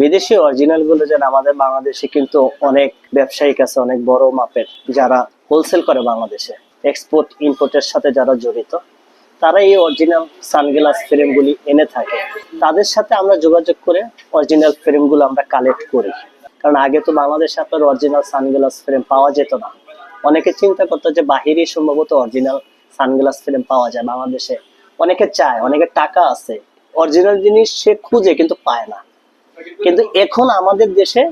বিদেশি অরিজিনালগুলো যেন আমাদের বাংলাদেশে কিন্তু অনেক ব্যবসায়িক আছে অনেক বড় মাপের, যারা হোলসেল করে বাংলাদেশে এক্সপোর্ট ইম্পোর্টের সাথে যারা জড়িত, তারা এই অরিজিনাল সানগ্লাস ফ্রেমগুলি এনে থাকে। তাদের সাথে আমরা যোগাযোগ করে অরিজিনাল ফ্রেমগুলো আমরা কালেক্ট করি। কারণ আগে তো বাংলাদেশে আপনার অরিজিনাল সানগ্লাস ফ্রেম পাওয়া যেত না। অনেকে চিন্তা করতো যে বাহিরে সম্ভবত অরিজিনাল সানগ্লাস ফ্রেম পাওয়া যায়, বাংলাদেশে। অনেকে চায় অনেকে টাকা আছে। অরিজিনাল জিনিস সে খুঁজে কিন্তু পায় না। কিন্তু এখন আমাদের দেশে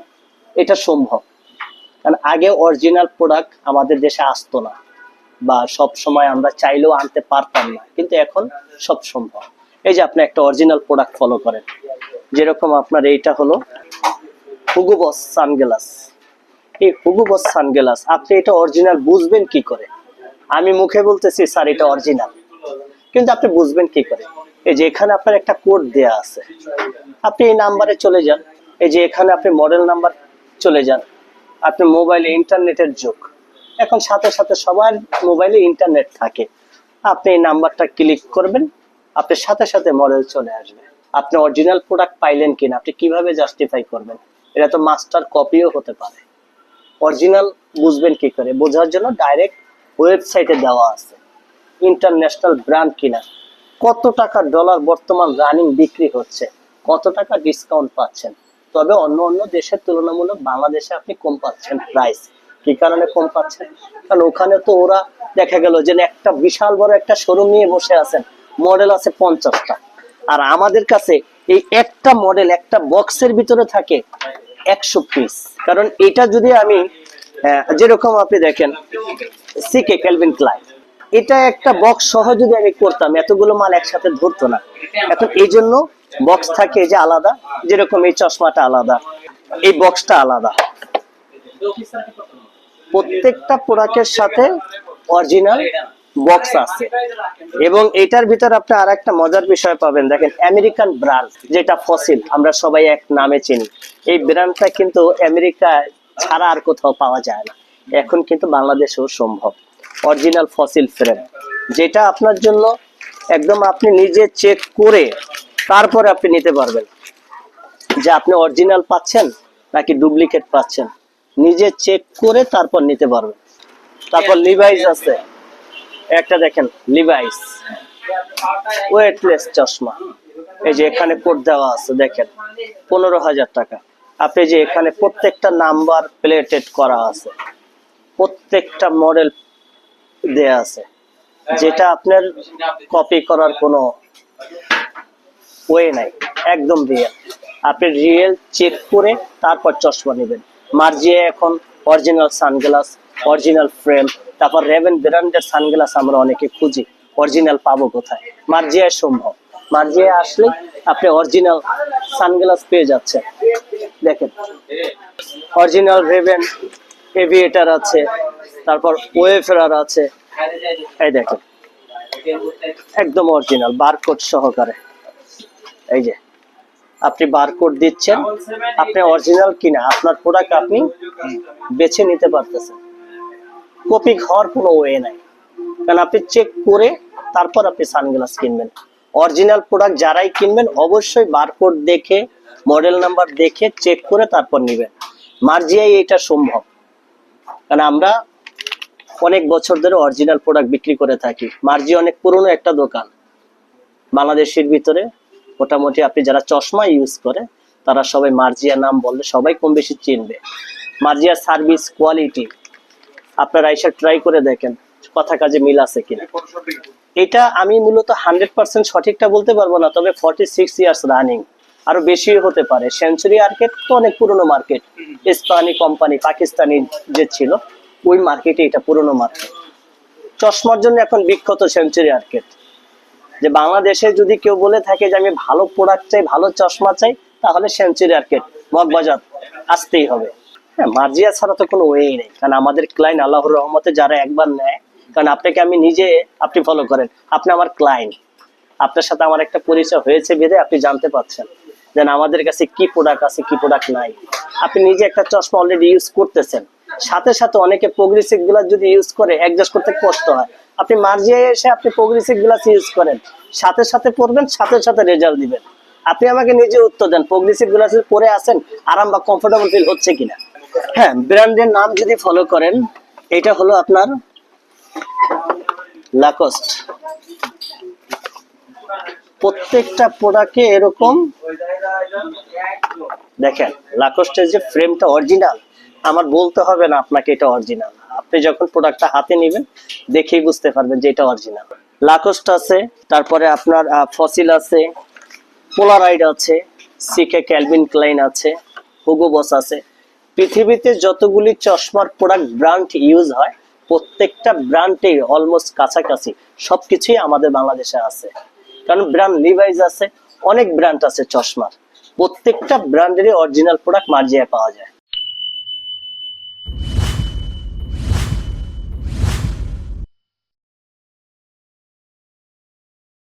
এটা সম্ভব। কারণ আগে অরিজিনাল প্রোডাক্ট আমাদের দেশে আসতো না বা সব সময় আমরা চাইলেও আনতে পারতাম না, কিন্তু এখন সব সম্ভব। এই যে আপনি একটা অরিজিনাল প্রোডাক্ট ফলো করেন, যেরকম আপনার এইটা হলো হুগু বস সানগ্লাস এই হুগু বস সানগ্লাস আপনি এটা অরিজিনাল বুঝবেন কি করে? আমি মুখে বলতেছি, স্যার, এটা অরিজিনাল কিন্তু আপনি বুঝবেন কি করে? এই যে এখানে আপনার একটা কোড দেয়া আছে। আপনি এই নাম্বারে চলে যান। এই যে এখানে আপনি মডেল নাম্বার চলে যান। আপনি মোবাইলে ইন্টারনেটের যুগ। এখন সাথে সাথে সবার মোবাইলে ইন্টারনেট থাকে। আপনি এই নাম্বারটা ক্লিক করবেন। আপনি সাথে সাথে মডেল চলে আসবে। আপনি অরিজিনাল প্রোডাক্ট পাইলেন কিনা, আপনি কীভাবে জাস্টিফাই করবেন? এটা তো মাস্টার কপিও হতে পারে। অরিজিনাল বুঝবেন কি করে? বোঝার জন্য ডাইরেক্ট ওয়েবসাইটে দেওয়া আছে। ইন্টারন্যাশনাল ব্র্যান্ড কিনা। কত টাকা ডলার বর্তমান রানিং বিক্রি হচ্ছে? কত টাকা ডিসকাউন্ট পাচ্ছেন? তবে অন্য অন্য দেশের তুলনামূলক বাংলাদেশে আপনি কম পাচ্ছেন প্রাইস কি কারণে কম পাচ্ছেন? কারণ ওখানে তো ওরা দেখা গেল যে একটা বিশাল বড় একটা শোরুম নিয়ে বসে আছেন। মডেল আছে পঞ্চাশটা। আর আমাদের কাছে এই একটা মডেল একটা বক্সের ভিতরে থাকে একশো পিস কারণ এটা যদি আমি যেরকম আপনি দেখেন সিকে ক্যালভিন ক্লাইন এটা একটা বক্স সহ যদি আমি করতাম, এতগুলো মাল একসাথে ধরতো না। এখন এই জন্য বক্স থাকে যে আলাদা, যেরকম এই চশমাটা আলাদা, এই বক্সটা আলাদা। প্রত্যেকটা প্রোডাক্টের সাথে অরিজিনাল বক্স আছে। এবং এটার ভিতর আপনি আর একটা মজার বিষয় পাবেন। দেখেন আমেরিকান ব্র্যান্ড যেটা ফসিল আমরা সবাই এক নামে চিনি। এই ব্র্যান্ডটা কিন্তু আমেরিকা ছাড়া আর কোথাও পাওয়া যায় না। এখন কিন্তু বাংলাদেশেও সম্ভব। অরিজিনাল ফসিল ফ্রেম, যেটা আপনার জন্য একদম আপনি নিজে চেক করে তারপরে আপনি নিতে পারবেন। যে আপনি অরিজিনাল পাচ্ছেন নাকি ডুপ্লিকেট পাচ্ছেন, নিজে চেক করে তারপর নিতে পারবেন। তারপর লিভাইস আছে। একটা দেখেন লিভাইস ওয়েটলেস চশমা। এই যে এখানে কোড দেওয়া আছে, দেখেন, পনেরো হাজার টাকা। আপনি যে এখানে প্রত্যেকটা নাম্বার প্লেটেড করা আছে, প্রত্যেকটা মডেল দেয়া আছে। যেটা আপনার কপি করার কোনো ওয়ে নাই। একদম রিয়েল আপনি রিয়েল চেক করে তারপর চশমা নেবেন। মার্জিয়া এখন অরিজিনাল সানগ্লাস অরিজিনাল ফ্রেম তারপর রেভেন ব্র্যান্ডের সানগ্লাস আমরা অনেকে খুঁজি। অরিজিনাল পাবো কোথায়? মার্জিয়ায় সম্ভব। মার্জিয়ায় আসলে আপনি অরিজিনাল সানগ্লাস পেয়ে যাচ্ছেন। দেখেন। অরিজিনাল রেভেন এভিয়েটার আছে। তারপর ওয়েফেরার আছে। এই দেখেন। একদম অরিজিনাল বারকোড সহকারে। এই যে, আপনি বারকোড দিচ্ছেন, আপনি অরিজিনাল কিনা, আপনার প্রোডাক্ট আপনি বেছে নিতে পারতেছেন। কপি হওয়ার কোনো ওয়ে নাই। কারণ আপনি চেক করে তারপর আপনি সানগ্লাস কিনবেন। অরিজিনাল প্রোডাক্ট যারাই কিনবেন, অবশ্যই বারকোড দেখে মডেল নাম্বার দেখে চেক করে তারপর নেবেন। মার্জিয়াই এটা সম্ভব। কারণ আমরা অনেক বছর ধরে অরিজিনাল প্রোডাক্ট বিক্রি করে থাকি। মার্জি অনেক পুরনো একটা দোকান। বাংলাদেশের ভিতরে মোটামুটি আপনি যারা চশমা ইউজ করে, তারা সবাই মার্জিয়া নাম বললে সবাই কম বেশি চিনবে। মার্জিয়ার সার্ভিস কোয়ালিটি আপনারা এসে ট্রাই করে দেখেন কথা কাজে মিল আছে কিনা। এটা আমি মূলত হান্ড্রেড পার্সেন্ট সঠিকটা বলতে পারব না, তবে ফর্টি সিক্স ইয়ার্স রানিং আরও বেশি হতে পারে। সেঞ্চুরি মার্কেট তো অনেক পুরনো মার্কেট ইস্পানি কোম্পানি পাকিস্তানি যে ছিল, ওই মার্কেটে এটা পুরনো মার্কেট চশমার জন্য এখন বিখ্যাত সেঞ্চুরি মার্কেট যে বাংলাদেশে যদি কেউ বলে থাকে যে আমি ভালো প্রোডাক্ট চাই, ভালো চশমা চাই, তাহলে সেঞ্চুরি মার্কেট মগবাজার, আসতেই হবে। হ্যাঁ মার্জিয়া ছাড়া তো কোনো ওয়েই নেই। কারণ আমাদের ক্লায়েন্ট আল্লাহর রহমতে যারা একবার নেয়, কারণ আপনাকে আমি নিজে আপনি ফলো করেন। আপনি আমার ক্লায়েন্ট আপনার সাথে আমার একটা পরিচয় হয়েছে বেঁধে আপনি জানতে পারছেন। যেন আমাদের কাছে কি প্রোডাক্ট আছে, কি প্রোডাক্ট নাই। আপনি নিজে একটা চশমা অলরেডি ইউজ করতেছেন। সাথে সাথে অনেকে প্রোগ্রেসিভ গ্লাস যদি ইউজ করে অ্যাডজাস্ট করতে কষ্ট হয়। আপনি মার্জিয়ায় এসে আপনি প্রোগ্রেসিভ গ্লাস ইউজ করেন। সাথে সাথে পড়বেন সাথে সাথে রেজাল্ট দিবেন। আপনি আমাকে নিজে উত্তর দেন প্রোগ্রেসিভ গ্লাসেস পরে আছেন, আরাম বা কমফোর্টেবল ফিল হচ্ছে কিনা। হ্যাঁ ব্র্যান্ডের নাম যদি ফলো করেন, এটা হলো আপনার লাকস্ট প্রত্যেকটা প্রোডাক্টে এরকম দেখেন লাকস্টের যে ফ্রেমটা অরিজিনাল আমার বলতে হবে না আপনাকে এটা অরিজিনাল আপনি যখন প্রোডাক্টটা হাতে নেবেন, দেখেই বুঝতে পারবেন যে এটা অরিজিনাল লাকোস্ট আছে, তারপরে আপনার ফসিল আছে পোলারাইড আছে সিকে ক্যালভিন ক্লাইন আছে হুগো বস আছে। পৃথিবীতে যতগুলি চশমার প্রোডাক্ট ব্র্যান্ড ইউজ হয়, প্রত্যেকটা ব্র্যান্ডে অলমোস্ট কাছাকাছি। সবকিছুই আমাদের বাংলাদেশে আছে। কারণ ব্র্যান্ড লিভাইজ আছে, অনেক ব্র্যান্ড আছে চশমার। প্রত্যেকটা ব্র্যান্ডেরই অরিজিনাল প্রোডাক্ট মার্জিয়ায় পাওয়া যায়।